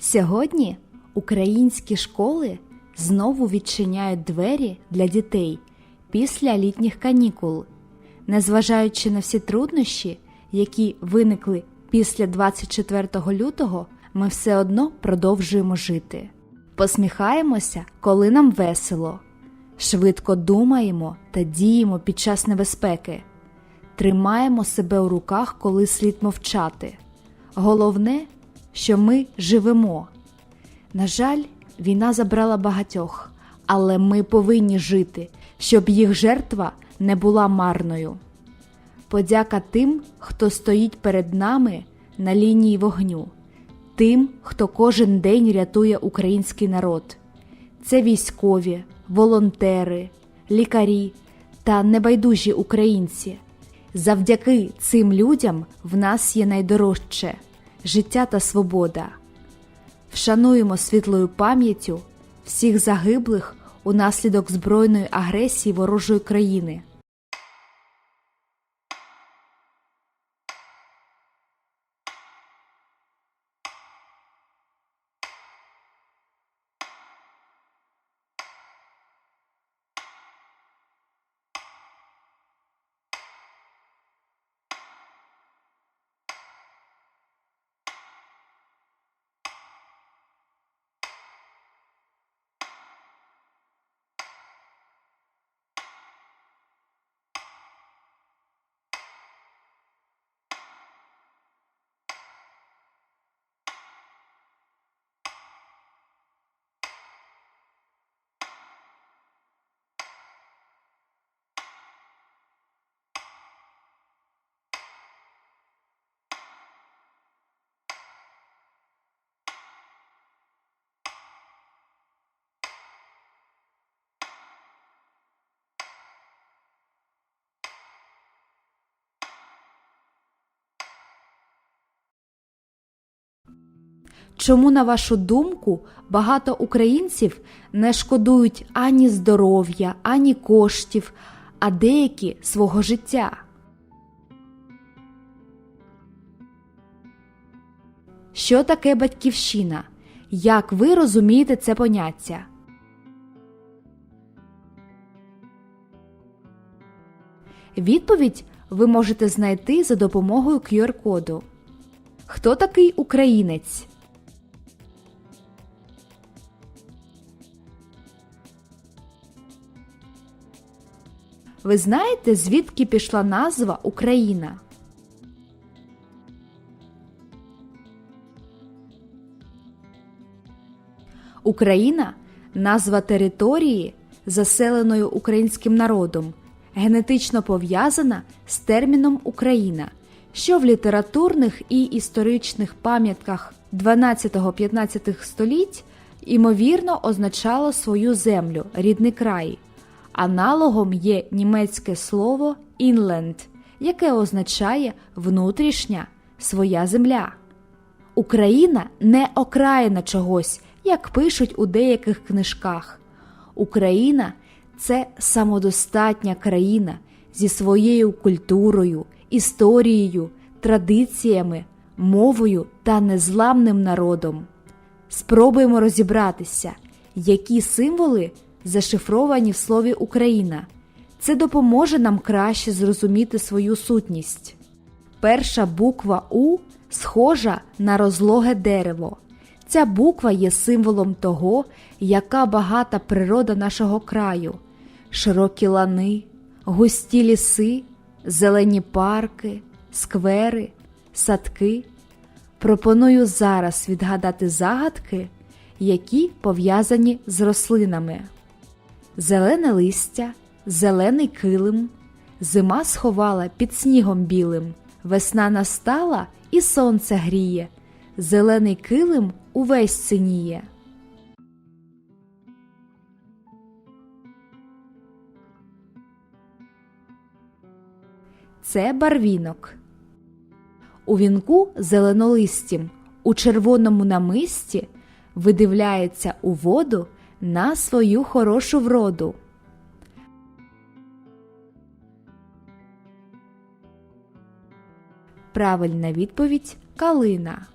Сьогодні українські школи знову відчиняють двері для дітей після літніх канікул, незважаючи на всі труднощі, які виникли після 24 лютого, ми все одно продовжуємо жити. Посміхаємося, коли нам весело, швидко думаємо та діємо під час небезпеки, тримаємо себе у руках, коли слід мовчати. Головне, що ми живемо. На жаль, війна забрала багатьох, але ми повинні жити, щоб їх жертва не була марною. Подяка тим, хто стоїть перед нами на лінії вогню, тим, хто кожен день рятує український народ. Це військові, волонтери, лікарі та небайдужі українці. Завдяки цим людям в нас є найдорожче життя та свобода. Вшануємо світлою пам'яттю всіх загиблих унаслідок збройної агресії ворожої країни. Чому, на вашу думку, багато українців не шкодують ані здоров'я, ані коштів, а деякі свого життя? Що таке батьківщина? Як ви розумієте це поняття? Відповідь ви можете знайти за допомогою QR-коду. Хто такий українець? Ви знаєте, звідки пішла назва Україна? Україна назва території, заселеною українським народом, генетично пов'язана з терміном Україна, що в літературних і історичних пам'ятках 12-15 століть ймовірно означало свою землю, рідний край. Аналогом є німецьке слово «інленд», яке означає внутрішня своя земля. Україна не окраїна чогось, як пишуть у деяких книжках. Україна це самодостатня країна зі своєю культурою, історією, традиціями, мовою та незламним народом. Спробуємо розібратися, які символи зашифровані в слові Україна. Це допоможе нам краще зрозуміти свою сутність. Перша буква У схожа на розлоге дерево. Ця буква є символом того, яка багата природа нашого краю, широкі лани, густі ліси, зелені парки, сквери, садки. Пропоную зараз відгадати загадки, які пов'язані з рослинами. Зелене листя, зелений килим, зима сховала під снігом білим, весна настала і сонце гріє, зелений килим увесь синіє. Це барвінок. У вінку зеленолистім, у червоному намисті видивляється у воду на свою хорошу вроду. Правильна відповідь калина.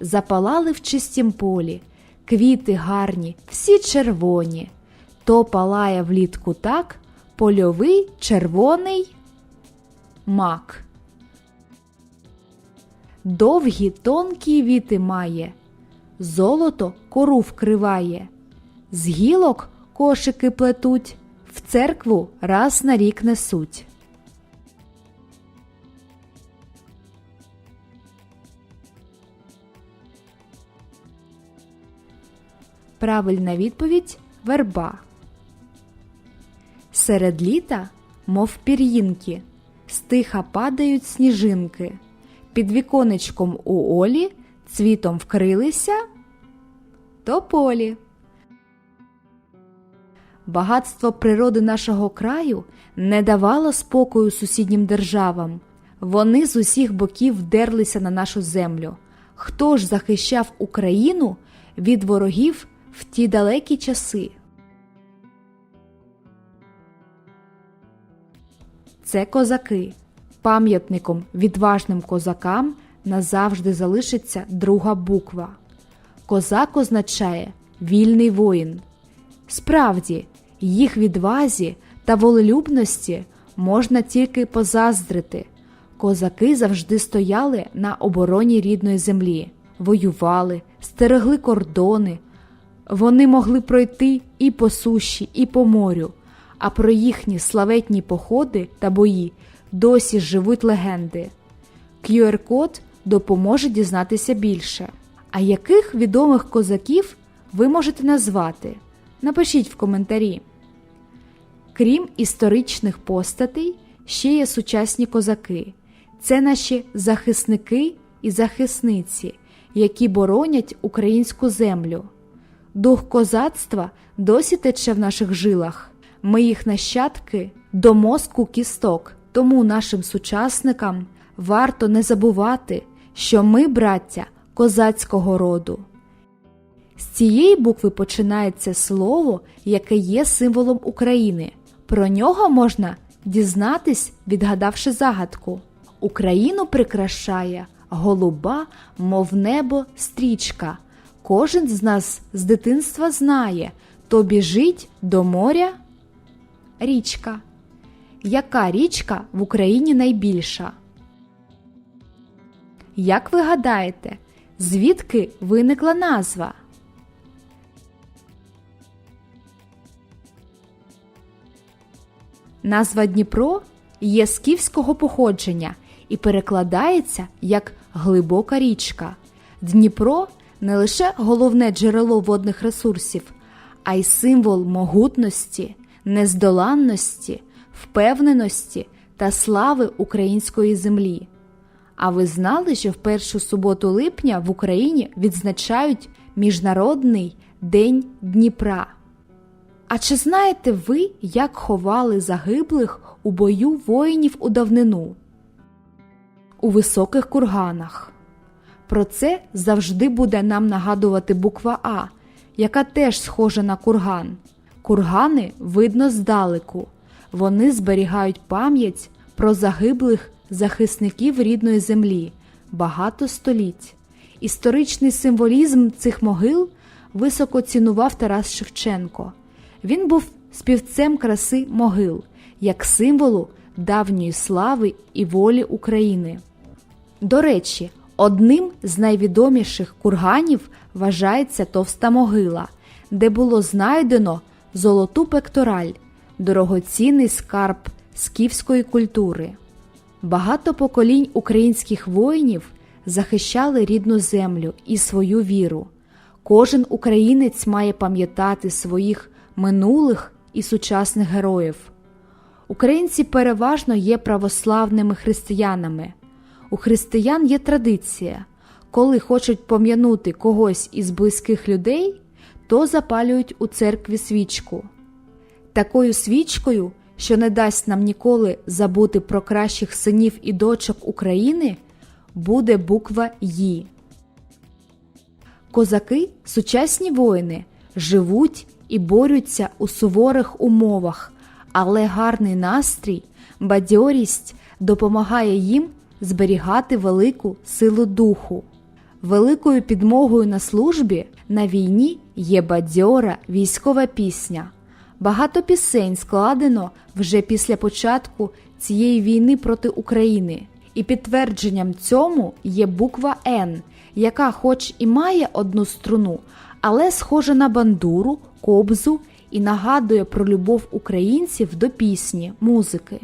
запалали в чистім полі, квіти гарні, всі червоні. То палає влітку так, польовий червоний мак. Довгі тонкі віти має, золото кору вкриває, з гілок кошики плетуть, в церкву раз на рік несуть. Правильна відповідь верба. Серед літа, мов пір'їнки, стиха падають сніжинки. Під віконечком у Олі цвітом вкрилися тополі. Багатство природи нашого краю не давало спокою сусіднім державам. Вони з усіх боків вдерлися на нашу землю. Хто ж захищав Україну від ворогів в ті далекі часи? Це козаки. Пам'ятником відважним козакам назавжди залишиться друга буква. Козак означає вільний воїн. Справді, їх відвазі та волелюбності можна тільки позаздрити. Козаки завжди стояли на обороні рідної землі, воювали, стерегли кордони. Вони могли пройти і по суші, і по морю, а про їхні славетні походи та бої досі живуть легенди. QR-код допоможе дізнатися більше. А яких відомих козаків ви можете назвати? Напишіть в коментарі. Крім історичних постатей, ще є сучасні козаки. Це наші захисники і захисниці, які боронять українську землю. Дух козацтва досі тече в наших жилах. Ми їх нащадки до мозку кісток. Тому нашим сучасникам варто не забувати, що ми, браття, козацького роду. З цієї букви починається слово, яке є символом України. Про нього можна дізнатись, відгадавши загадку. Україну прикрашає голуба, мов небо, стрічка. Кожен з нас з дитинства знає, то біжить до моря річка. Яка річка в Україні найбільша? Як ви гадаєте, звідки виникла назва? Назва Дніпро є скіфського походження і перекладається як глибока річка. Дніпро не лише головне джерело водних ресурсів, а й символ могутності, нездоланності, впевненості та слави української землі. А ви знали, що в першу суботу липня в Україні відзначають Міжнародний день Дніпра? А чи знаєте ви, як ховали загиблих у бою воїнів у давнину? У високих курганах. Про це завжди буде нам нагадувати буква А, яка теж схожа на курган. Кургани видно здалеку. Вони зберігають пам'ять про загиблих захисників рідної землі багато століть. Історичний символізм цих могил високо цінував Тарас Шевченко. Він був співцем краси могил як символу давньої слави і волі України. До речі, одним з найвідоміших курганів вважається товста могила, де було знайдено золоту пектораль, дорогоцінний скарб скіфської культури. Багато поколінь українських воїнів захищали рідну землю і свою віру. Кожен українець має пам'ятати своїх минулих і сучасних героїв. Українці переважно є православними християнами. У християн є традиція, коли хочуть пом'янути когось із близьких людей, то запалюють у церкві свічку. Такою свічкою, що не дасть нам ніколи забути про кращих синів і дочок України, буде буква «Ї». Козаки, сучасні воїни, живуть і борються у суворих умовах, але гарний настрій, бадьорість допомагає їм зберігати велику силу духу. великою підмогою на службі на війні є бадьора військова пісня. Багато пісень складено вже після початку цієї війни проти України, і підтвердженням цьому є буква Н, яка, хоч і має одну струну, але схожа на бандуру, кобзу і нагадує про любов українців до пісні, музики.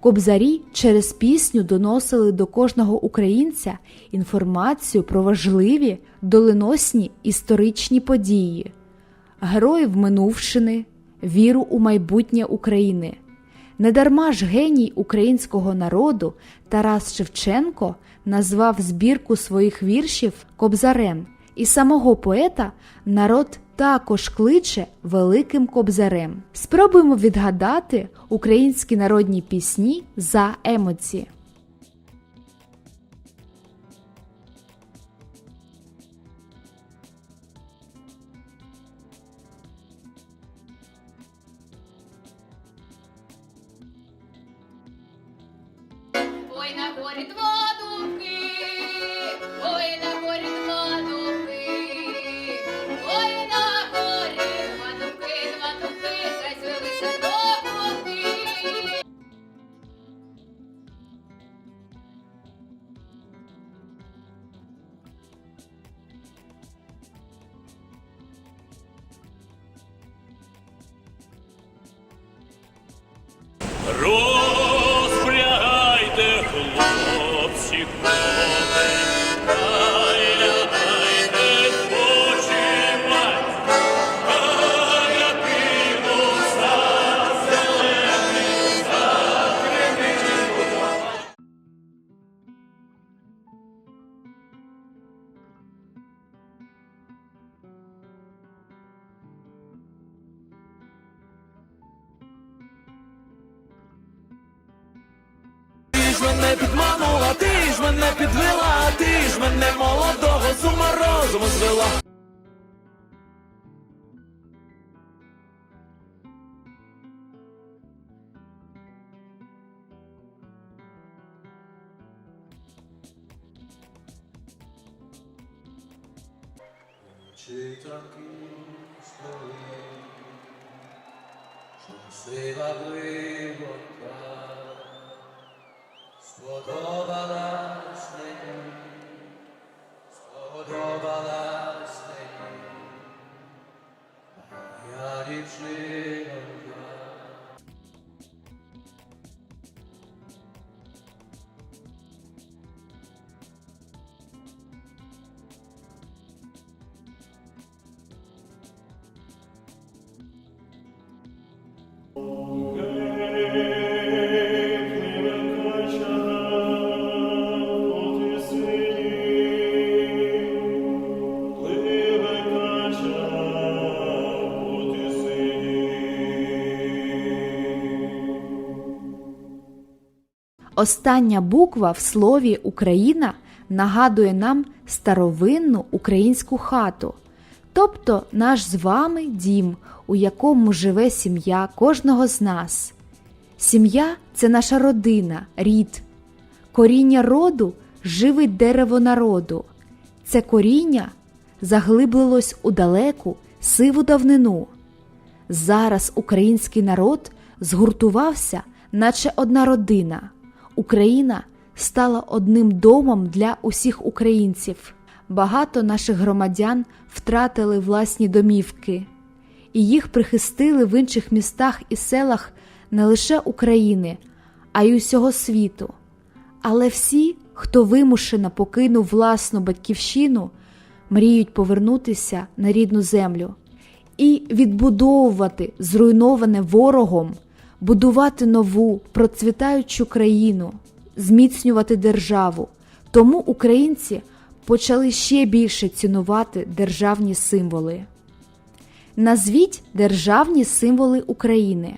Кобзарі через пісню доносили до кожного українця інформацію про важливі доленосні історичні події, героїв минувшини, віру у майбутнє України. Недарма ж геній українського народу Тарас Шевченко назвав збірку своїх віршів Кобзарем, і самого поета народ також кличе Великим Кобзарем. Спробуємо відгадати українські народні пісні за емоції. Чи такі столи, що Остання буква в слові Україна нагадує нам старовинну українську хату, тобто наш з вами дім, у якому живе сім'я кожного з нас. Сім'я це наша родина, рід. Коріння роду живить дерево народу. Це коріння заглиблилось у далеку сиву давнину. Зараз український народ згуртувався, наче одна родина. Україна стала одним домом для усіх українців. Багато наших громадян втратили власні домівки, і їх прихистили в інших містах і селах не лише України, а й усього світу. Але всі, хто вимушено покинув власну батьківщину, мріють повернутися на рідну землю і відбудовувати зруйноване ворогом, будувати нову процвітаючу країну, зміцнювати державу. Тому українці почали ще більше цінувати державні символи. Назвіть державні символи України.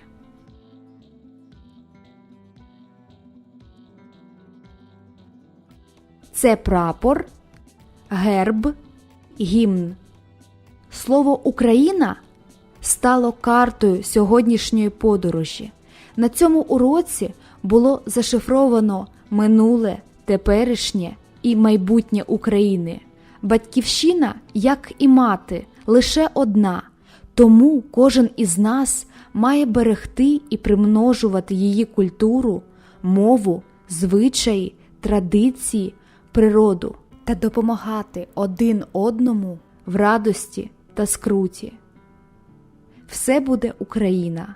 Це прапор, герб, гімн. Слово Україна стало картою сьогоднішньої подорожі. На цьому уроці було зашифровано минуле, теперішнє і майбутнє України. Батьківщина, як і мати, лише одна, тому кожен із нас має берегти і примножувати її культуру, мову, звичаї, традиції, природу та допомагати один одному в радості та скруті. Все буде Україна!